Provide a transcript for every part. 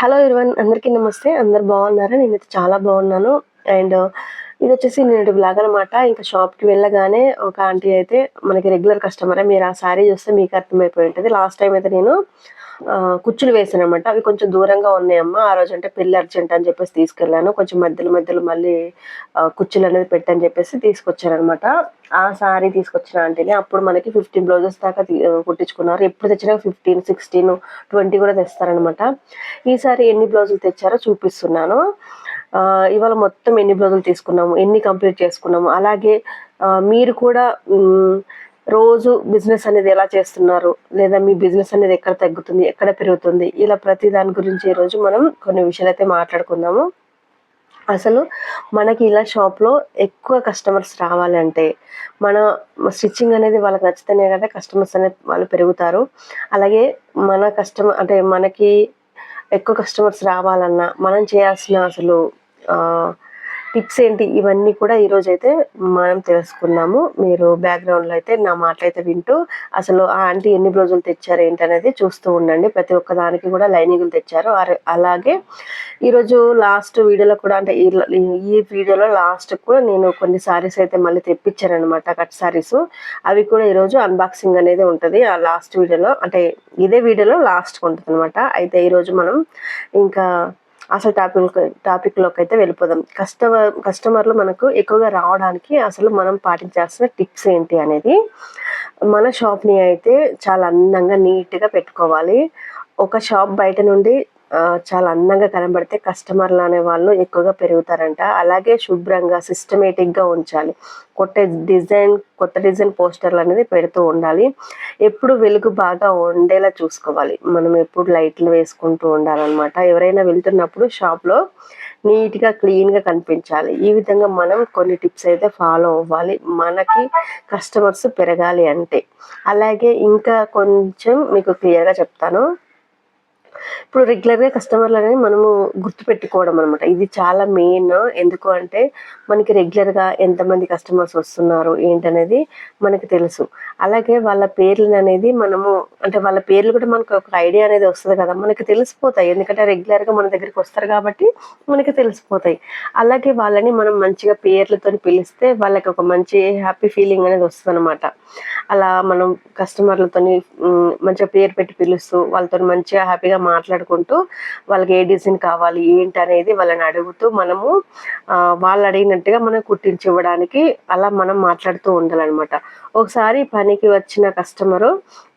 Hello ఇరవన్ అందరికీ నమస్తే. అందరు బాగున్నారా? నేనైతే చాలా బాగున్నాను. అండ్ ఇది వచ్చేసి నేను బ్లాగ్ అనమాట ఇంకా షాప్కి వెళ్ళగానే ఒక ఆంటీ అయితే మనకి రెగ్యులర్ కస్టమరే. మీరు ఆ శారీ చూస్తే మీకు అర్థమైపోయి ఉంటుంది. లాస్ట్ టైం అయితే నేను కుచ్చులు వేసాను అనమాట అవి కొంచెం దూరంగా ఉన్నాయమ్మ. ఆ రోజు అంటే పెళ్ళి అర్జెంట్ అని చెప్పేసి తీసుకెళ్ళాను. కొంచెం మధ్యలో మధ్యలో మళ్ళీ కుచ్చులు అనేది పెట్టని చెప్పేసి తీసుకొచ్చాను అనమాట ఆ సారీ తీసుకొచ్చిన ఆంటీని. అప్పుడు మనకి ఫిఫ్టీన్ బ్లౌజెస్ దాకా కుట్టించుకున్నారు. ఎప్పుడు తెచ్చినా ఫిఫ్టీన్ సిక్స్టీన్ ట్వంటీ కూడా తెస్తారనమాట ఈసారి ఎన్ని బ్లౌజులు తెచ్చారో చూపిస్తున్నాను. ఇవాళ మొత్తం ఎన్ని బ్లౌజులు తీసుకున్నాము? ఎన్ని కంప్లీట్ చేసుకున్నాము? అలాగే మీరు కూడా రోజు బిజినెస్ అనేది ఎలా చేస్తున్నారు? లేదా మీ బిజినెస్ అనేది ఎక్కడ తగ్గుతుంది? ఎక్కడ పెరుగుతుంది? ఇలా ప్రతి దాని గురించి ఈరోజు మనం కొన్ని విషయాలు అయితే మాట్లాడుకుందాము. అసలు మనకి ఇలా షాప్లో ఎక్కువ కస్టమర్స్ రావాలంటే మన స్టిచ్చింగ్ అనేది వాళ్ళకి నచ్చితేనే కదా కస్టమర్స్ అనేది వాళ్ళు పెరుగుతారు. అలాగే మన కస్టమర్ అంటే మనకి ఎక్కువ కస్టమర్స్ రావాలన్నా మనం చేయాల్సిన అసలు టిప్స్ ఏంటి? ఇవన్నీ కూడా ఈరోజు అయితే మనం తెలుసుకుందాము మీరు బ్యాక్గ్రౌండ్లో అయితే నా మాటలైతే వింటూ అసలు ఆ ఆంటీ ఎన్ని బ్లౌజులు తెచ్చారు ఏంటి అనేది చూస్తూ ఉండండి. ప్రతి ఒక్క దానికి కూడా లైనింగ్లు తెచ్చారు. అలాగే ఈరోజు లాస్ట్ వీడియోలో కూడా అంటే ఈ- ఈ వీడియోలో లాస్ట్ కూడా నేను కొన్ని సారీస్ అయితే మళ్ళీ తెప్పించాను అనమాట కట్ సారీస్ అవి కూడా ఈరోజు అన్బాక్సింగ్ అనేది ఉంటుంది. ఆ లాస్ట్ వీడియోలో అంటే ఇదే వీడియోలో లాస్ట్ ఉంటుంది అనమాట అయితే ఈరోజు మనం ఇంకా అసలు టాపిక్ టాపిక్లోకి అయితే వెళ్ళిపోదాం. కస్టమర్ కస్టమర్లు మనకు ఎక్కువగా రావడానికి అసలు మనం పాటించాల్సిన టిప్స్ ఏంటి అనేది మన షాప్ని అయితే చాలా అందంగా నీట్గా పెట్టుకోవాలి. ఒక షాప్ బయట నుండి చాలా అందంగా కనబడితే కస్టమర్లు అనే వాళ్ళు ఎక్కువగా పెరుగుతారంట. అలాగే శుభ్రంగా సిస్టమేటిక్గా ఉంచాలి. కొత్త డిజైన్ కొత్త డిజైన్ పోస్టర్లు అనేది పెడుతూ ఉండాలి. ఎప్పుడు వెలుగు బాగా ఉండేలా చూసుకోవాలి. మనం ఎప్పుడు లైట్లు వేసుకుంటూ ఉండాలన్నమాట. ఎవరైనా వెళ్తున్నప్పుడు షాప్లో నీట్గా క్లీన్గా కనిపించాలి. ఈ విధంగా మనం కొన్ని టిప్స్ అయితే ఫాలో అవ్వాలి. మనకి కస్టమర్స్ పెరగాలి అంటే. అలాగే ఇంకా కొంచెం మీకు క్లియర్గా చెప్తాను. ఇప్పుడు రెగ్యులర్గా కస్టమర్లు అనేది మనము గుర్తుపెట్టుకోవడం అనమాట ఇది చాలా మెయిన్ ఎందుకు అంటే మనకి రెగ్యులర్గా ఎంతమంది కస్టమర్స్ వస్తున్నారు ఏంటనేది మనకి తెలుసు. అలాగే వాళ్ళ పేర్లు అనేది మనము అంటే వాళ్ళ పేర్లు కూడా మనకు ఒక ఐడియా అనేది వస్తుంది కదా? మనకి తెలిసిపోతాయి. ఎందుకంటే రెగ్యులర్గా మన దగ్గరికి వస్తారు కాబట్టి మనకి తెలిసిపోతాయి. అలాగే వాళ్ళని మనం మంచిగా పేర్లతో పిలిస్తే వాళ్ళకి ఒక మంచి హ్యాపీ ఫీలింగ్ అనేది వస్తుంది అనమాట అలా మనం కస్టమర్లతోని మంచిగా పేరు పెట్టి పిలుస్తూ వాళ్ళతో మంచిగా హ్యాపీగా మాట్లాడుకుంటూ వాళ్ళకి ఏ డిజైన్ కావాలి ఏంటి అనేది వాళ్ళని అడుగుతూ మనము వాళ్ళు అడిగినట్టుగా మనం కుట్టించి ఇవ్వడానికి అలా మనం మాట్లాడుతూ ఉండాలన్నమాట. ఒకసారి పనికి వచ్చిన కస్టమరు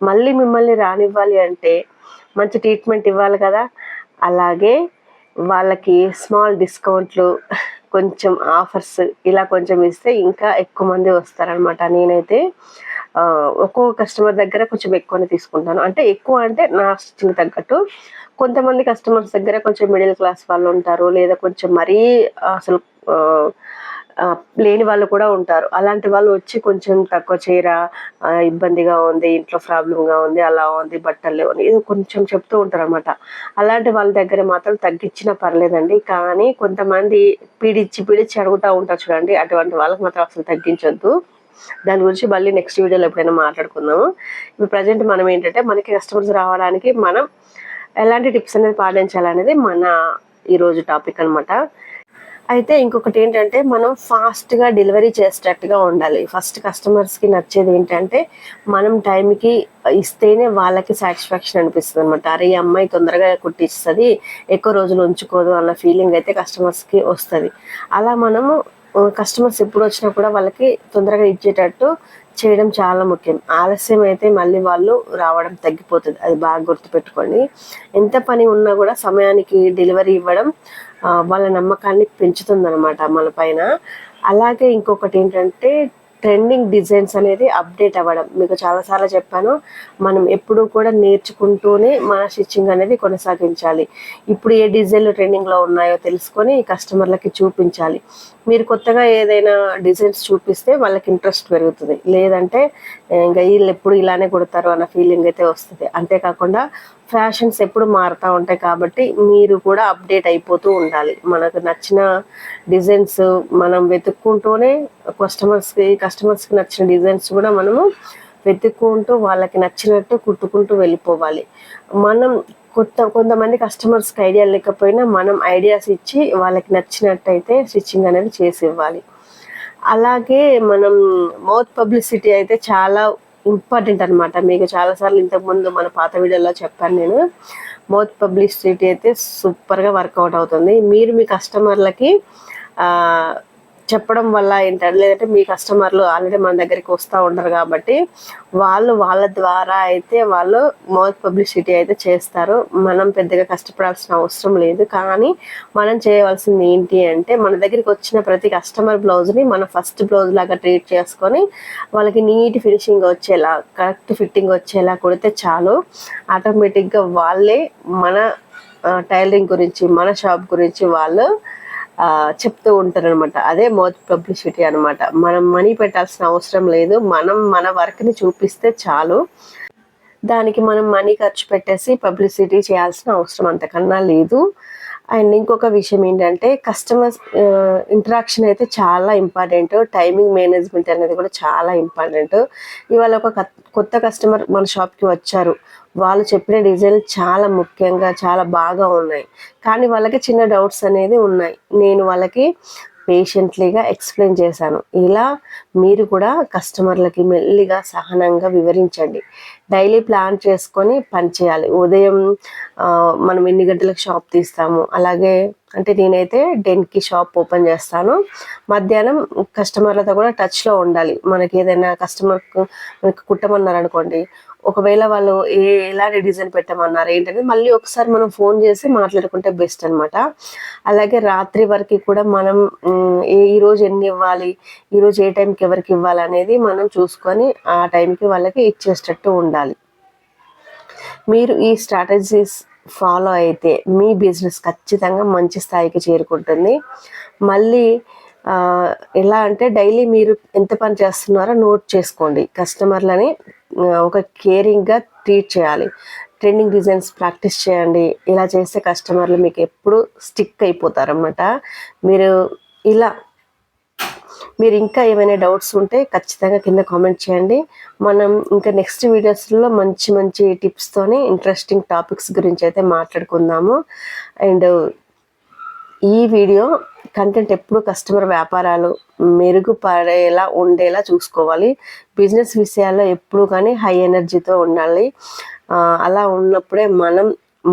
మళ్ళీ మిమ్మల్ని రానివ్వాలి అంటే మంచి ట్రీట్మెంట్ ఇవ్వాలి కదా అలాగే వాళ్ళకి స్మాల్ డిస్కౌంట్లు కొంచెం ఆఫర్స్ ఇలా కొంచెం ఇస్తే ఇంకా ఎక్కువ మంది వస్తారనమాట నేనైతే. ఒక్కో కస్టమర్ దగ్గర కొంచెం ఎక్కువనే తీసుకుంటాను. అంటే ఎక్కువ అంటే నా స్టిచ్చింగ్ తగ్గట్టు కొంతమంది కస్టమర్స్ దగ్గర కొంచెం మిడిల్ క్లాస్ వాళ్ళు ఉంటారు లేదా కొంచెం మరీ అసలు లేని వాళ్ళు కూడా ఉంటారు. అలాంటి వాళ్ళు వచ్చి కొంచెం తక్కువ చీర ఇబ్బందిగా ఉంది ఇంట్లో ప్రాబ్లంగా ఉంది అలా ఉంది బట్టలు లేవు ఇది ఏదో కొంచెం చెప్తూ ఉంటారు అనమాట అలాంటి వాళ్ళ దగ్గర మాత్రం తగ్గించినా పర్లేదండి. కానీ కొంతమంది పీడిచ్చి పీడిచ్చి అడుగుతూ ఉంటారు చూడండి అటువంటి వాళ్ళకి మాత్రం అసలు తగ్గించొద్దు. దాని గురించి మళ్ళీ నెక్స్ట్ వీడియోలో ఎప్పుడైనా మాట్లాడుకుందాము. ఇప్పుడు ప్రజెంట్ మనం ఏంటంటే మనకి కస్టమర్స్ రావడానికి మనం ఎలాంటి టిప్స్ అనేది పాటించాలనేది మన ఈరోజు టాపిక్ అన్నమాట. అయితే ఇంకొకటి ఏంటంటే మనం ఫాస్ట్గా డెలివరీ చేసేటట్టుగా ఉండాలి. ఫస్ట్ కస్టమర్స్కి నచ్చేది ఏంటంటే మనం టైంకి ఇస్తేనే వాళ్ళకి సాటిస్ఫాక్షన్ అనిపిస్తుంది అనమాట అరే ఈ అమ్మాయి తొందరగా కుట్టిస్తుంది ఎక్కువ రోజులు ఉంచుకోదు అన్న ఫీలింగ్ అయితే కస్టమర్స్కి వస్తుంది. అలా మనము కస్టమర్స్ ఎప్పుడు వచ్చినా కూడా వాళ్ళకి తొందరగా ఇచ్చేటట్టు చేయడం చాలా ముఖ్యం. ఆలస్యం అయితే మళ్ళీ వాళ్ళు రావడం తగ్గిపోతుంది. అది బాగా గుర్తుపెట్టుకోండి. ఎంత పని ఉన్నా కూడా సమయానికి డెలివరీ ఇవ్వడం వాళ్ళ నమ్మకాన్ని పెంచుతుంది అనమాట మన పైన. అలాగే ఇంకొకటి ఏంటంటే ట్రెండింగ్ డిజైన్స్ అనేది అప్డేట్ అవ్వడం. మీకు చాలాసార్లు చెప్పాను మనం ఎప్పుడూ కూడా నేర్చుకుంటూనే మన స్టిచ్చింగ్ అనేది కొనసాగించాలి. ఇప్పుడు ఏ డిజైన్లు ట్రెండింగ్లో ఉన్నాయో తెలుసుకొని కస్టమర్లకి చూపించాలి. మీరు కొత్తగా ఏదైనా డిజైన్స్ చూపిస్తే వాళ్ళకి ఇంట్రెస్ట్ పెరుగుతుంది. లేదంటే ఇంకా వీళ్ళు ఎప్పుడు ఇలానే కుడతారు అన్న ఫీలింగ్ అయితే వస్తుంది. అంతేకాకుండా ఫ్యాషన్స్ ఎప్పుడు మారుతూ ఉంటాయి కాబట్టి మీరు కూడా అప్డేట్ అయిపోతూ ఉండాలి. మనకు నచ్చిన డిజైన్స్ మనం వెతుక్కుంటూనే కస్టమర్స్కి కస్టమర్స్కి నచ్చిన డిజైన్స్ కూడా మనము వెతుక్కుంటూ వాళ్ళకి నచ్చినట్టు కుట్టుకుంటూ వెళ్ళిపోవాలి. మనం కొత్త కొంతమంది కస్టమర్స్కి ఐడియా లేకపోయినా మనం ఐడియాస్ ఇచ్చి వాళ్ళకి నచ్చినట్టయితే స్టిచ్చింగ్ అనేది చేసి ఇవ్వాలి. అలాగే మనం మౌత్ పబ్లిసిటీ అయితే చాలా ఇంపార్టెంట్ అనమాట మీకు చాలాసార్లు ఇంతకుముందు మన పాత వీడియోలో చెప్పాను నేను. మౌత్ పబ్లిసిటీ అయితే సూపర్గా వర్కౌట్ అవుతుంది. మీరు మీ కస్టమర్లకి చెప్పడం వల్ల ఏంటంటే లేదంటే మీ కస్టమర్లు ఆల్రెడీ మన దగ్గరికి వస్తూ ఉంటారు కాబట్టి వాళ్ళు వాళ్ళ ద్వారా అయితే వాళ్ళు మౌత్ పబ్లిసిటీ అయితే చేస్తారు. మనం పెద్దగా కష్టపడాల్సిన అవసరం లేదు. కానీ మనం చేయవలసింది ఏంటి అంటే మన దగ్గరికి వచ్చిన ప్రతి కస్టమర్ బ్లౌజ్ని మనం ఫస్ట్ బ్లౌజ్ లాగా ట్రీట్ చేసుకొని వాళ్ళకి నీట్ ఫినిషింగ్ వచ్చేలా కరెక్ట్ ఫిట్టింగ్ వచ్చేలా కొడితే చాలు. ఆటోమేటిక్గా వాళ్ళే మన టైలరింగ్ గురించి మన షాప్ గురించి వాళ్ళు చెప్తూ ఉంటారు అనమాట అదే మోత్ పబ్లిసిటీ అనమాట మనం మనీ పెట్టాల్సిన అవసరం లేదు. మనం మన వర్క్ని చూపిస్తే చాలు. దానికి మనం మనీ ఖర్చు పెట్టేసి పబ్లిసిటీ చేయాల్సిన అవసరం అంతకన్నా లేదు. అండ్ ఇంకొక విషయం ఏంటంటే కస్టమర్స్ ఇంటరాక్షన్ అయితే చాలా ఇంపార్టెంట్ టైమింగ్ మేనేజ్మెంట్ అనేది కూడా చాలా ఇంపార్టెంట్ ఇవాళ ఒక కొత్త కస్టమర్ మన షాప్కి వచ్చారు. వాళ్ళు చెప్పిన డిజైన్ చాలా ముఖ్యంగా చాలా బాగా ఉన్నాయి. కానీ వాళ్ళకి చిన్న డౌట్స్ అనేది ఉన్నాయి. నేను వాళ్ళకి పేషెంట్లీగా ఎక్స్ప్లెయిన్ చేశాను. ఇలా మీరు కూడా కస్టమర్లకి మెల్లిగా సహనంగా వివరించండి. డైలీ ప్లాన్ చేసుకొని పని చేయాలి. ఉదయం మనం ఎన్ని గంటలకు షాప్ తీస్తాము? అలాగే అంటే నేనైతే టెన్కి షాప్ ఓపెన్ చేస్తాను. మధ్యాహ్నం కస్టమర్లతో కూడా టచ్లో ఉండాలి. మనకి ఏదైనా కస్టమర్కు మనకి కుట్టమన్నారు అనుకోండి ఒకవేళ వాళ్ళు ఏ ఎలాంటి డిజైన్ పెట్టమన్నారు ఏంటంటే మళ్ళీ ఒకసారి మనం ఫోన్ చేసి మాట్లాడుకుంటే బెస్ట్ అనమాట అలాగే రాత్రి వరకు కూడా మనం ఈ రోజు ఎన్ని ఇవ్వాలి ఈరోజు ఏ టైంకి ఎవరికి ఇవ్వాలి అనేది మనం చూసుకొని ఆ టైంకి వాళ్ళకి ఇచ్చేటట్టు ఉండాలి. మీరు ఈ స్ట్రాటజీస్ ఫాలో అయితే మీ బిజినెస్ ఖచ్చితంగా మంచి స్థాయికి చేరుకుంటుంది. మళ్ళీ ఎలా అంటే డైలీ మీరు ఎంత పని చేస్తున్నారో నోట్ చేసుకోండి. కస్టమర్లని ఒక కేరింగ్గా ట్రీట్ చేయాలి. ట్రెండింగ్ డిజైన్స్ ప్రాక్టీస్ చేయండి. ఇలా చేస్తే కస్టమర్లు మీకు ఎప్పుడు స్టిక్ అయిపోతారన్నమాట. మీరు ఇలా మీరు ఇంకా ఏమైనా డౌట్స్ ఉంటే ఖచ్చితంగా కింద కామెంట్ చేయండి. మనం ఇంకా నెక్స్ట్ వీడియోస్లో మంచి మంచి టిప్స్తోని ఇంట్రెస్టింగ్ టాపిక్స్ గురించి అయితే మాట్లాడుకుందాము. అండ్ ఈ వీడియో కంటెంట్ ఎప్పుడు కస్టమర్ వ్యాపారాలు మెరుగుపడేలా ఉండేలా చూసుకోవాలి. బిజినెస్ విషయాల్లో ఎప్పుడు కానీ హై ఎనర్జీతో ఉండాలి. అలా ఉన్నప్పుడే మనం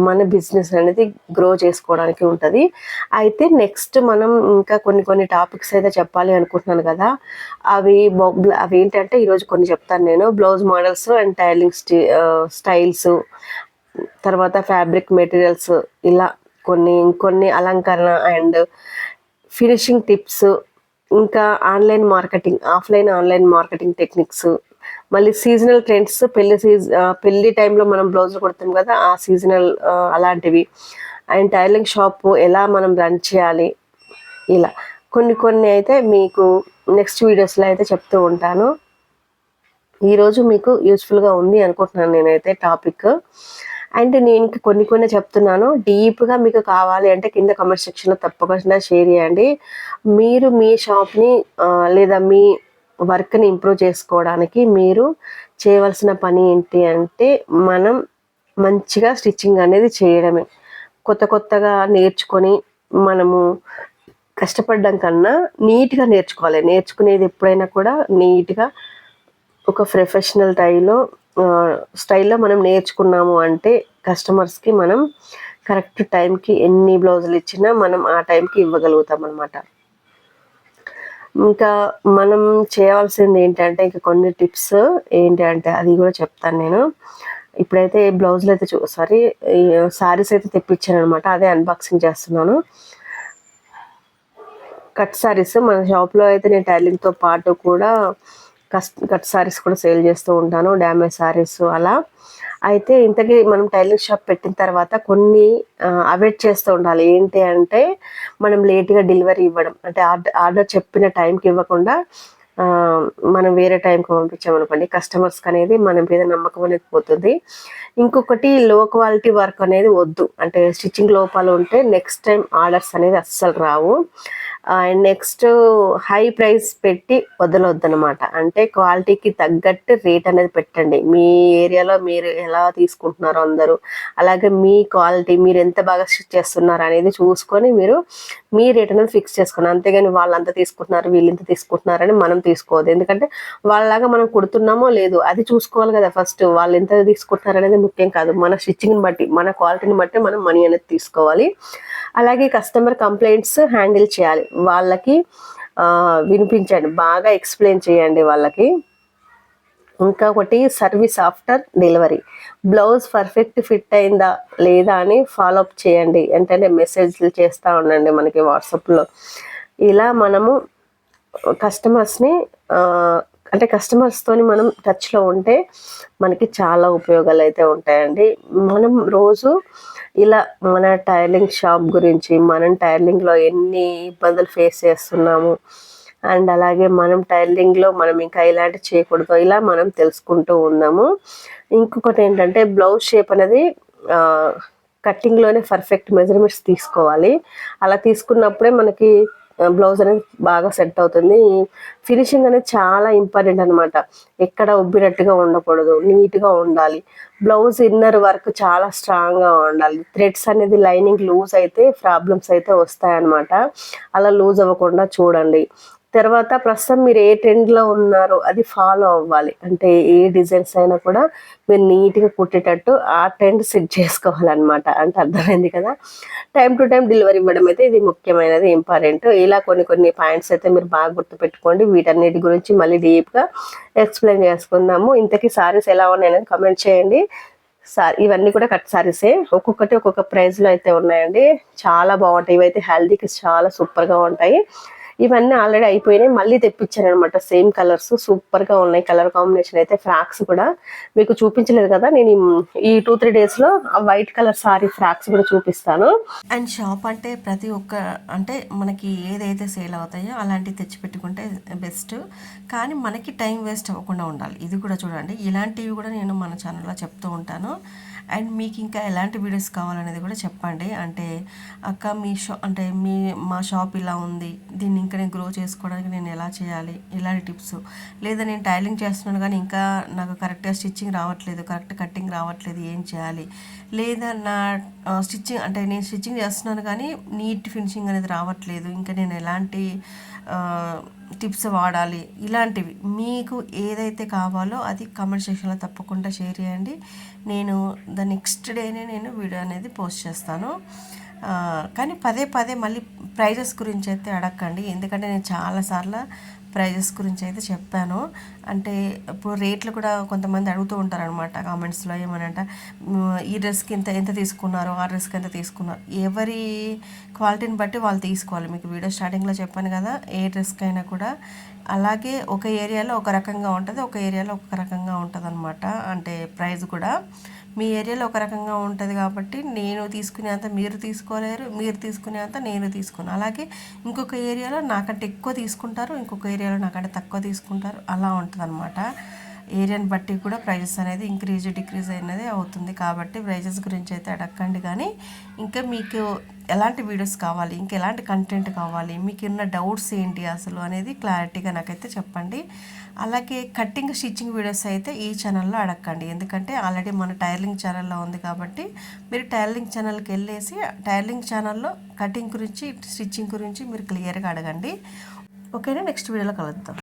మన బిజినెస్ అనేది గ్రో చేసుకోవడానికి ఉంటుంది. అయితే నెక్స్ట్ మనం ఇంకా కొన్ని కొన్ని టాపిక్స్ అయితే చెప్పాలి అనుకుంటున్నాను కదా. అవి అవి ఏంటంటే ఈరోజు కొన్ని చెప్తాను నేను. Blouse models and tailoring styles తర్వాత ఫ్యాబ్రిక్ మెటీరియల్స్ ఇలా కొన్ని ఇంకొన్ని అలంకరణ అండ్ ఫినిషింగ్ టిప్స్ ఇంకా online marketing offline online marketing techniques మళ్ళీ సీజనల్ ట్రెండ్స్ పెళ్ళి సీజ పెళ్ళి టైంలో మనం బ్లౌజులు కొడతాం కదా ఆ సీజనల్ అలాంటివి. అండ్ టైలింగ్ షాప్ ఎలా మనం రన్ చేయాలి ఇలా. కొన్ని కొన్ని అయితే మీకు నెక్స్ట్ వీడియోస్లో అయితే చెప్తూ ఉంటాను. ఈరోజు మీకు యూస్ఫుల్గా ఉంది అనుకుంటున్నాను నేనైతే టాపిక్. అండ్ నేను కొన్ని కొన్ని చెప్తున్నాను. డీప్గా మీకు కావాలి అంటే కింద కమెంట్ సెక్షన్లో తప్పకుండా షేర్ చేయండి. మీరు మీ షాప్ని లేదా మీ వర్క్ని ఇంప్రూవ్ చేసుకోవడానికి మీరు చేయవలసిన పని ఏంటి అంటే మనం మంచిగా స్టిచ్చింగ్ అనేది చేయడమే. కొత్త కొత్తగా నేర్చుకొని మనము కష్టపడడం కన్నా నీట్గా నేర్చుకోవాలి. నేర్చుకునేది ఎప్పుడైనా కూడా నీట్గా ఒక ప్రొఫెషనల్ టైలో స్టైల్లో మనం నేర్చుకున్నాము అంటే కస్టమర్స్కి మనం కరెక్ట్ టైంకి ఎన్ని బ్లౌజులు ఇచ్చినా మనం ఆ టైంకి ఇవ్వగలుగుతాం అనమాట ఇంకా మనం చేయవలసింది ఏంటంటే ఇంకా కొన్ని టిప్స్ ఏంటి అంటే అది కూడా చెప్తాను నేను. ఇప్పుడైతే బ్లౌజులు అయితే చూ సారీ శారీస్ అయితే తెప్పించాను అనమాట అదే అన్బాక్సింగ్ చేస్తున్నాను. కట్ శారీస్ మన షాప్లో అయితే నేను టైలింగ్తో పాటు కూడా కస్ట్ కట్ శారీస్ కూడా సేల్ చేస్తూ ఉంటాను. డ్యామేజ్ శారీస్ అలా. అయితే ఇంతకీ మనం టైలరింగ్ షాప్ పెట్టిన తర్వాత కొన్ని అవాయిడ్ చేస్తూ ఉండాలి. ఏంటి అంటే మనం లేట్గా డెలివరీ ఇవ్వడం. అంటే ఆర్డర్ ఆర్డర్ చెప్పిన టైంకి ఇవ్వకుండా మనం వేరే టైంకి పంపించామనుకోండి కస్టమర్స్కి అనేది మనం మీద నమ్మకం అనేది పోతుంది. ఇంకొకటి లో క్వాలిటీ వర్క్ అనేది వద్దు. అంటే స్టిచ్చింగ్ లోపాలు ఉంటే నెక్స్ట్ టైం ఆర్డర్స్ అనేది అస్సలు రావు. అండ్ నెక్స్ట్ హై ప్రైస్ పెట్టి వదలొద్దనమాట అంటే క్వాలిటీకి తగ్గట్టు రేట్ అనేది పెట్టండి. మీ ఏరియాలో మీరు ఎలా తీసుకుంటున్నారో అందరూ అలాగే మీ క్వాలిటీ మీరు ఎంత బాగా స్టిచ్ చేస్తున్నారు అనేది చూసుకొని మీరు మీ రేట్ అనేది ఫిక్స్ చేసుకోండి. అంతేగాని వాళ్ళు అంత తీసుకుంటున్నారు వీళ్ళు ఇంత తీసుకుంటున్నారని మనం తీసుకోవద్దు. ఎందుకంటే వాళ్ళలాగా మనం కుడుతున్నామో లేదు అది చూసుకోవాలి కదా ఫస్ట్ వాళ్ళు ఎంత తీసుకుంటున్నారు అనేది ముఖ్యం కాదు. మన స్టిచ్చింగ్ని బట్టి మన క్వాలిటీని బట్టి మనం మనీ అనేది తీసుకోవాలి. అలాగే కస్టమర్ కంప్లైంట్స్ హ్యాండిల్ చేయాలి. వాళ్ళకి వినిపించండి. బాగా ఎక్స్ప్లెయిన్ చేయండి వాళ్ళకి. ఇంకా ఒకటి service after delivery. Blouse perfect fit అయిందా లేదా అని ఫాలో అప్ చేయండి. వెంటనే మెసేజ్లు చేస్తూ ఉండండి మనకి వాట్సాప్లో. ఇలా మనము కస్టమర్స్ని అంటే కస్టమర్స్తోని మనం టచ్లో ఉంటే మనకి చాలా ఉపయోగాలు అయితే ఉంటాయండి. మనం రోజు ఇలా మన టైలింగ్ షాప్ గురించి మనం టైలింగ్లో ఎన్ని ఇబ్బందులు ఫేస్ చేస్తున్నాము. అండ్ అలాగే మనం టైలింగ్లో మనం ఇంకా ఇలాంటి చేయకూడదు ఇలా మనం తెలుసుకుంటూ ఉన్నాము. ఇంకొకటి ఏంటంటే బ్లౌజ్ షేప్ అనేది కట్టింగ్లోనే పర్ఫెక్ట్ మెజర్మెంట్స్ తీసుకోవాలి. అలా తీసుకున్నప్పుడే మనకి బ్లౌజ్ అనేది బాగా సెట్ అవుతుంది. ఫినిషింగ్ అనేది చాలా ఇంపార్టెంట్ అనమాట ఎక్కడ ఉబ్బినట్టుగా ఉండకూడదు నీట్గా ఉండాలి. బ్లౌజ్ ఇన్నర్ వర్క్ చాలా స్ట్రాంగ్గా ఉండాలి. థ్రెడ్స్ అనేది లైనింగ్ లూజ్ అయితే ప్రాబ్లమ్స్ అయితే వస్తాయన్నమాట. అలా లూజ్ అవ్వకుండా చూడండి. తర్వాత ప్రస్తుతం మీరు ఏ ట్రెండ్లో ఉన్నారో అది ఫాలో అవ్వాలి. అంటే ఏ డిజైన్స్ అయినా కూడా మీరు నీట్గా కుట్టేటట్టు ఆ ట్రెండ్ సెట్ చేసుకోవాలన్నమాట. అంటే అర్థమైంది కదా? టైం టు టైం డెలివరీ ఇవ్వడం అయితే ఇది ముఖ్యమైనది ఇంపార్టెంట్ ఇలా కొన్ని కొన్ని పాయింట్స్ అయితే మీరు బాగా గుర్తుపెట్టుకోండి. వీటన్నిటి గురించి మళ్ళీ డీప్గా ఎక్స్ప్లెయిన్ చేసుకుందాము. ఇంతకీ సారీస్ ఎలా ఉన్నాయని కమెంట్ చేయండి. సారీ ఇవన్నీ కూడా కట్ సారీసే ఒక్కొక్కటి ఒక్కొక్క ప్రైస్లో అయితే ఉన్నాయండి. చాలా బాగుంటాయి. ఇవైతే హెల్దీకి చాలా సూపర్గా ఉంటాయి. ఇవన్నీ ఆల్రెడీ అయిపోయినాయి. మళ్ళీ తెప్పించాను అనమాట సేమ్ కలర్స్ సూపర్గా ఉన్నాయి. కలర్ కాంబినేషన్ అయితే ఫ్రాక్స్ కూడా. మీకు చూపించలేదు కదా నేను ఈ టూ త్రీ డేస్లో వైట్ కలర్ సారీ ఫ్రాక్స్ కూడా చూపిస్తాను. అండ్ షాప్ అంటే ప్రతి ఒక్క అంటే మనకి ఏదైతే సేల్ అవుతాయో అలాంటివి తెచ్చిపెట్టుకుంటే బెస్ట్ కానీ మనకి టైం వేస్ట్ అవ్వకుండా ఉండాలి. ఇది కూడా చూడండి. ఇలాంటివి కూడా నేను మన ఛానల్లో చెప్తూ ఉంటాను. అండ్ మీకు ఇంకా ఎలాంటి వీడియోస్ కావాలనేది కూడా చెప్పండి. అంటే అక్క మీ షా అంటే మీ మా షాప్ ఇలా ఉంది. దీన్ని ఇంకా నేను గ్రో చేసుకోవడానికి నేను ఎలా చేయాలి? ఇలాంటి టిప్స్ లేదా నేను టైలింగ్ చేస్తున్నాను కానీ ఇంకా నాకు కరెక్ట్గా స్టిచ్చింగ్ రావట్లేదు కరెక్ట్ కట్టింగ్ రావట్లేదు ఏం చేయాలి? లేదా నా స్టిచ్చింగ్ అంటే నేను స్టిచ్చింగ్ చేస్తున్నాను కానీ నీట్ ఫినిషింగ్ అనేది రావట్లేదు. ఇంకా నేను ఎలాంటి టిప్స్ వాడాలి? ఇలాంటివి. మీకు ఏదైతే కావాలో అది కామెంట్ సెక్షన్లో తప్పకుండా షేర్ చేయండి. నేను ద నెక్స్ట్ డేనే నేను వీడియో అనేది పోస్ట్ చేస్తాను. కానీ పదే పదే మళ్ళీ ప్రైజెస్ గురించి అయితే అడగండి ఎందుకంటే నేను చాలాసార్లు ప్రైజెస్ గురించి అయితే చెప్పాను. అంటే ఇప్పుడు రేట్లు కూడా కొంతమంది అడుగుతూ ఉంటారనమాట కామెంట్స్లో ఏమనంట ఈ డ్రెస్కి ఇంత ఎంత తీసుకున్నారు? ఆ డ్రెస్కి ఎంత తీసుకున్నారు? ఎవరి క్వాలిటీని బట్టి వాళ్ళు తీసుకోవాలి. మీకు వీడియో స్టార్టింగ్లో చెప్పాను కదా ఏ డ్రెస్కి అయినా కూడా. అలాగే ఒక ఏరియాలో ఒక రకంగా ఉంటుంది ఒక ఏరియాలో ఒక రకంగా ఉంటుంది అనమాట అంటే ప్రైస్ కూడా. మీ ఏరియాలో ఒక రకంగా ఉంటుంది కాబట్టి నేను తీసుకునేంత మీరు తీసుకోలేరు మీరు తీసుకునేంత నేను తీసుకున్నాను అలాగే ఇంకొక ఏరియాలో నాకంటే ఎక్కువ తీసుకుంటారు ఇంకొక ఏరియాలో నాకంటే తక్కువ తీసుకుంటారు. అలా ఉంటుంది అనమాట ఏరియాని బట్టి కూడా ప్రైజెస్ అనేది ఇంక్రీజ్ డిక్రీజ్ అనేది అవుతుంది కాబట్టి ప్రైజెస్ గురించి అయితే అడగండి కానీ ఇంకా మీకు ఎలాంటి వీడియోస్ కావాలి ఇంకా ఎలాంటి కంటెంట్ కావాలి మీకు ఉన్న డౌట్స్ ఏంటి అసలు అనేది క్లారిటీగా నాకైతే చెప్పండి. అలాగే కట్టింగ్ స్టిచ్చింగ్ వీడియోస్ అయితే ఈ ఛానల్లో అడగండి ఎందుకంటే ఆల్రెడీ మన టైర్లింగ్ ఛానల్లో ఉంది కాబట్టి మీరు టైర్లింగ్ ఛానల్కి వెళ్ళేసి టైర్లింగ్ ఛానల్లో కటింగ్ గురించి స్టిచ్చింగ్ గురించి మీరు క్లియర్గా అడగండి. ఓకేనా? నెక్స్ట్ వీడియోలో కలుద్దాం.